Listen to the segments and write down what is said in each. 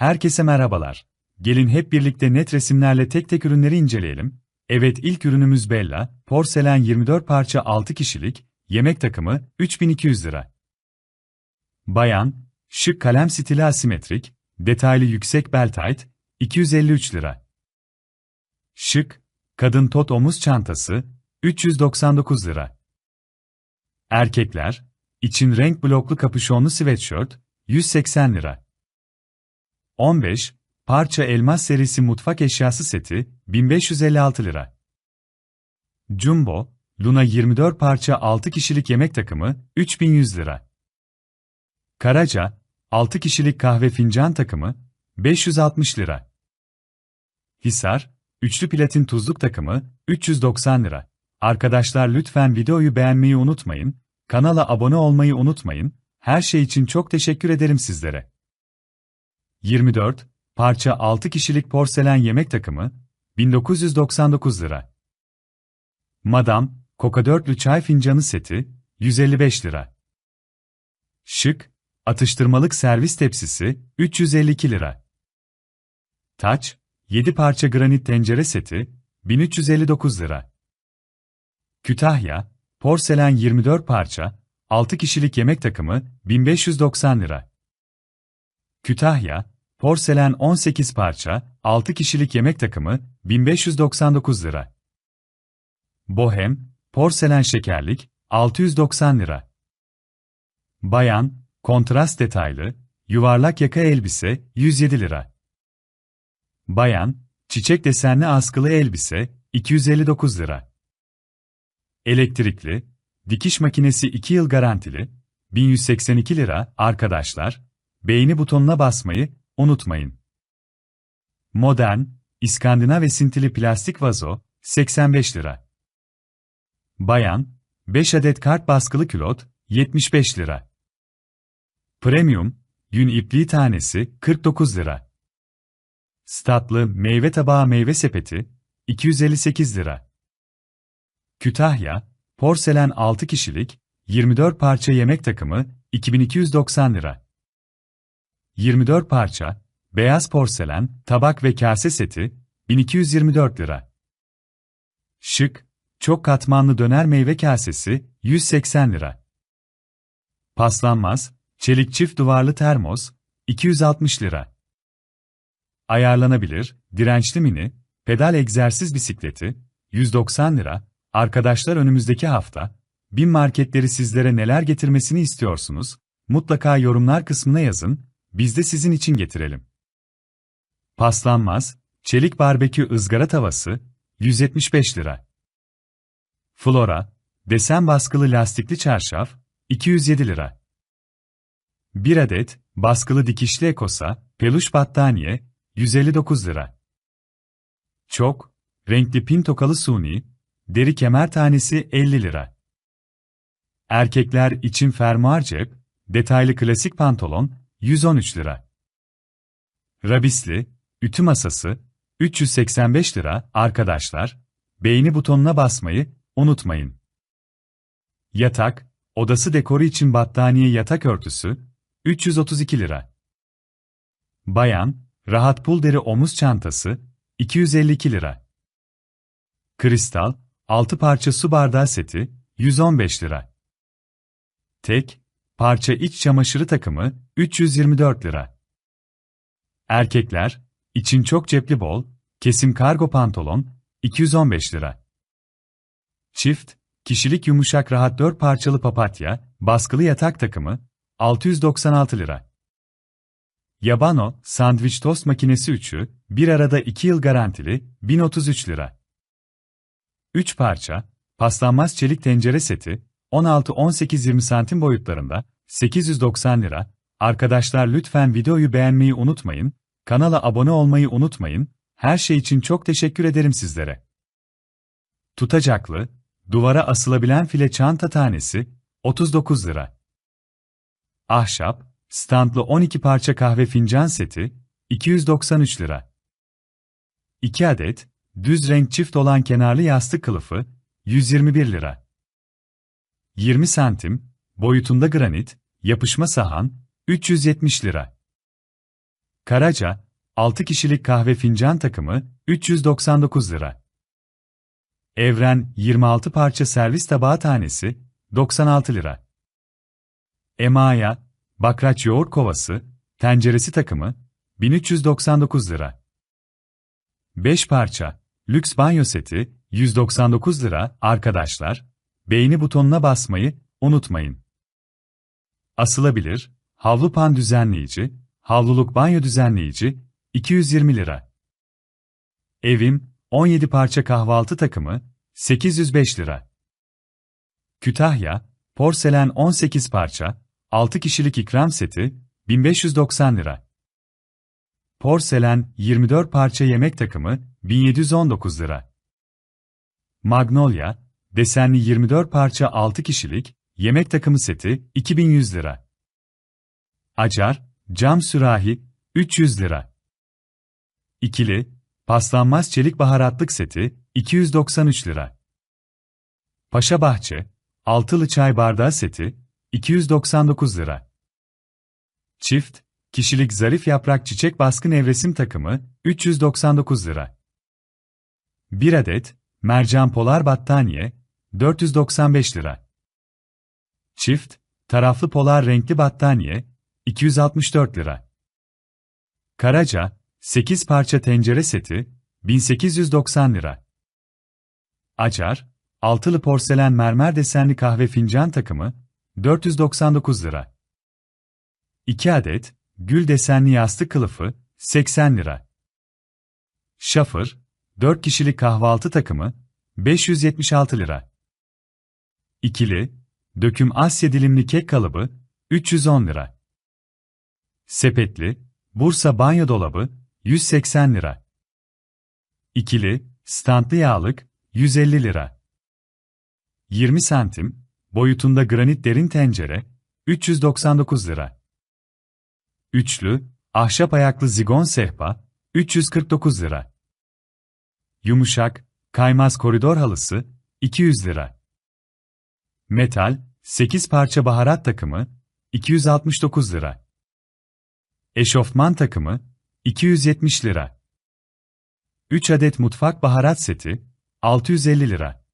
Herkese merhabalar. Gelin hep birlikte net resimlerle tek tek ürünleri inceleyelim. Evet ilk ürünümüz Bella, porselen 24 parça 6 kişilik, yemek takımı 3200 lira. Bayan, şık kalem stili asimetrik, detaylı yüksek bel tight, 253 lira. Şık, kadın tot omuz çantası, 399 lira. Erkekler, için renk bloklu kapüşonlu sweatshirt, 180 lira. 15, parça elmas serisi mutfak eşyası seti, 1556 lira. Jumbo, Luna 24 parça 6 kişilik yemek takımı, 3100 lira. Karaca, 6 kişilik kahve fincan takımı, 560 lira. Hisar, üçlü platin tuzluk takımı, 390 lira. Arkadaşlar lütfen videoyu beğenmeyi unutmayın, kanala abone olmayı unutmayın, her şey için çok teşekkür ederim sizlere. 24, parça 6 kişilik porselen yemek takımı, 1999 lira. Madam, Coca dörtlü çay fincanı seti, 155 lira. Şık, atıştırmalık servis tepsisi, 352 lira. Taç, 7 parça granit tencere seti, 1359 lira. Kütahya, porselen 24 parça, 6 kişilik yemek takımı, 1590 lira. Kütahya, porselen 18 parça, 6 kişilik yemek takımı, 1599 lira. Bohem, porselen şekerlik, 690 lira. Bayan, kontrast detaylı, yuvarlak yaka elbise, 107 lira. Bayan, çiçek desenli askılı elbise, 259 lira. Elektrikli, dikiş makinesi 2 yıl garantili, 1182 lira, arkadaşlar, beğeni butonuna basmayı unutmayın. Modern, İskandinav esintili plastik vazo, 85 lira. Bayan, 5 adet kart baskılı külot, 75 lira. Premium, yün ipliği tanesi, 49 lira. Statlı meyve tabağı meyve sepeti, 258 lira. Kütahya, porselen 6 kişilik, 24 parça yemek takımı, 2290 lira. 24 parça, beyaz porselen, tabak ve kase seti, 1224 lira. Şık, çok katmanlı döner meyve kasesi, 180 lira. Paslanmaz, çelik çift duvarlı termos, 260 lira. Ayarlanabilir, dirençli mini, pedal egzersiz bisikleti, 190 lira. Arkadaşlar önümüzdeki hafta, bin marketleri sizlere neler getirmesini istiyorsunuz? Mutlaka yorumlar kısmına yazın, biz de sizin için getirelim. Paslanmaz, çelik barbekü ızgara tavası, 175 lira. Flora, desen baskılı lastikli çarşaf, 207 lira. 1 adet, baskılı dikişli ekosa, peluş battaniye, 159 lira. Çok, renkli pin tokalı suni, deri kemer tanesi 50 lira. Erkekler için fermuar cep, detaylı klasik pantolon, 113 lira. Rabisli, ütü masası, 385 lira, arkadaşlar, beğeni butonuna basmayı unutmayın. Yatak, odası dekoru için battaniye yatak örtüsü, 332 lira. Bayan, rahat pul deri omuz çantası, 252 lira. Kristal, 6 parça su bardağı seti, 115 lira. Tek, parça iç çamaşırı takımı, 324 lira. Erkekler, için çok cepli bol, kesim kargo pantolon, 215 lira. Çift, kişilik yumuşak rahat 4 parçalı papatya, baskılı yatak takımı, 696 lira. Yabano, sandviç tost makinesi 3'ü, bir arada 2 yıl garantili, 1033 lira. 3 parça, paslanmaz çelik tencere seti, 16-18-20 santim boyutlarında, 890 lira. Arkadaşlar lütfen videoyu beğenmeyi unutmayın, kanala abone olmayı unutmayın, her şey için çok teşekkür ederim sizlere. Tutacaklı, duvara asılabilen file çanta tanesi, 39 lira. Ahşap, standlı 12 parça kahve fincan seti, 293 lira. 2 adet, düz renk çift olan kenarlı yastık kılıfı, 121 lira. 20 santim, boyutunda granit, yapışma sahan, 370 lira. Karaca, 6 kişilik kahve fincan takımı, 399 lira. Evren, 26 parça servis tabağı tanesi, 96 lira. Emaya, bakraç yoğurt kovası, tenceresi takımı, 1399 lira. 5 parça, lüks banyo seti, 199 lira, arkadaşlar, beğeni butonuna basmayı unutmayın. Asılabilir, havlu pan düzenleyici, havluluk banyo düzenleyici, 220 lira. Evim, 17 parça kahvaltı takımı, 805 lira. Kütahya, porselen 18 parça, 6 kişilik ikram seti, 1590 lira. Porselen 24 parça yemek takımı, 1719 lira. Magnolia, desenli 24 parça 6 kişilik, yemek takımı seti, 2100 lira. Acar, cam sürahi, 300 lira. İkili, paslanmaz çelik baharatlık seti, 293 lira. Paşa Bahçe, altılı çay bardağı seti, 299 lira. Çift, kişilik zarif yaprak çiçek baskın evresim takımı, 399 lira. 1 adet, mercan polar battaniye, 495 lira. Çift, taraflı polar renkli battaniye, 264 lira. Karaca, 8 parça tencere seti, 1890 lira. Acar, altılı porselen mermer desenli kahve fincan takımı, 499 lira. 2 adet, gül desenli yastık kılıfı, 80 lira. Şafır, 4 kişilik kahvaltı takımı, 576 lira. İkili, döküm Asya dilimli kek kalıbı, 310 lira. Sepetli, Bursa banyo dolabı, 180 lira. İkili, standlı yağlık, 150 lira. 20 santim, boyutunda granit derin tencere, 399 lira. Üçlü, ahşap ayaklı zigon sehpa, 349 lira. Yumuşak, kaymaz koridor halısı, 200 lira. Metal, 8 parça baharat takımı, 269 lira. Eşofman takımı, 270 lira. 3 adet mutfak baharat seti, 650 lira.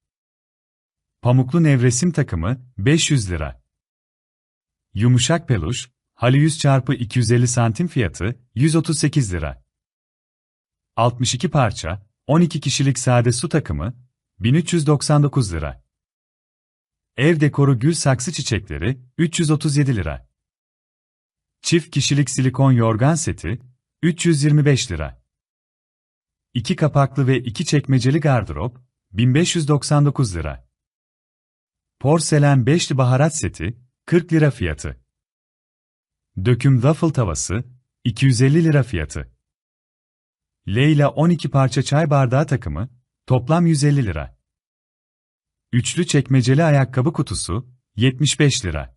Pamuklu nevresim takımı, 500 lira. Yumuşak peluş, halı 100 çarpı 250 santim fiyatı, 138 lira. 62 parça, 12 kişilik sade su takımı, 1399 lira. Ev dekoru gül saksı çiçekleri, 337 lira. Çift kişilik silikon yorgan seti, 325 lira. 2 kapaklı ve 2 çekmeceli gardırop, 1599 lira. Porselen beşli baharat seti, 40 lira fiyatı. Döküm waffle tavası, 250 lira fiyatı. Leyla 12 parça çay bardağı takımı, toplam 150 lira. Üçlü çekmeceli ayakkabı kutusu, 75 lira.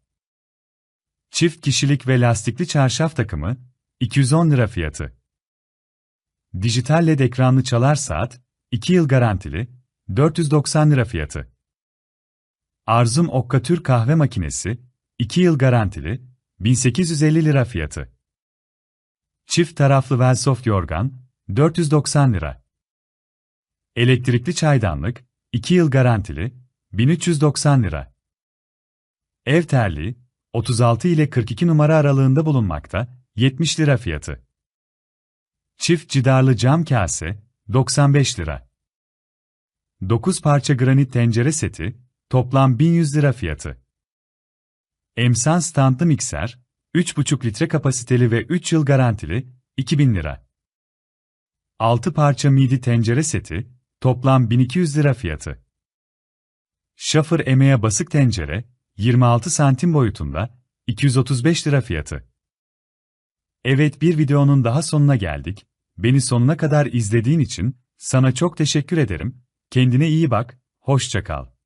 Çift kişilik ve lastikli çarşaf takımı, 210 lira fiyatı. Dijital LED ekranlı çalar saat, 2 yıl garantili, 490 lira fiyatı. Arzum Okkatür kahve makinesi, 2 yıl garantili, 1850 lira fiyatı. Çift taraflı Velsoft yorgan, 490 lira. Elektrikli çaydanlık, 2 yıl garantili, 1390 lira. Ev terliği, 36 ile 42 numara aralığında bulunmakta, 70 lira fiyatı. Çift cidarlı cam kase, 95 lira. 9 parça granit tencere seti, toplam 1100 lira fiyatı. Emsan standlı mikser, 3,5 litre kapasiteli ve 3 yıl garantili, 2000 lira. 6 parça midi tencere seti, toplam 1200 lira fiyatı. Şafır emeğe basık tencere, 26 santim boyutunda, 235 lira fiyatı. Evet bir videonun daha sonuna geldik. Beni sonuna kadar izlediğin için sana çok teşekkür ederim. Kendine iyi bak, hoşça kal.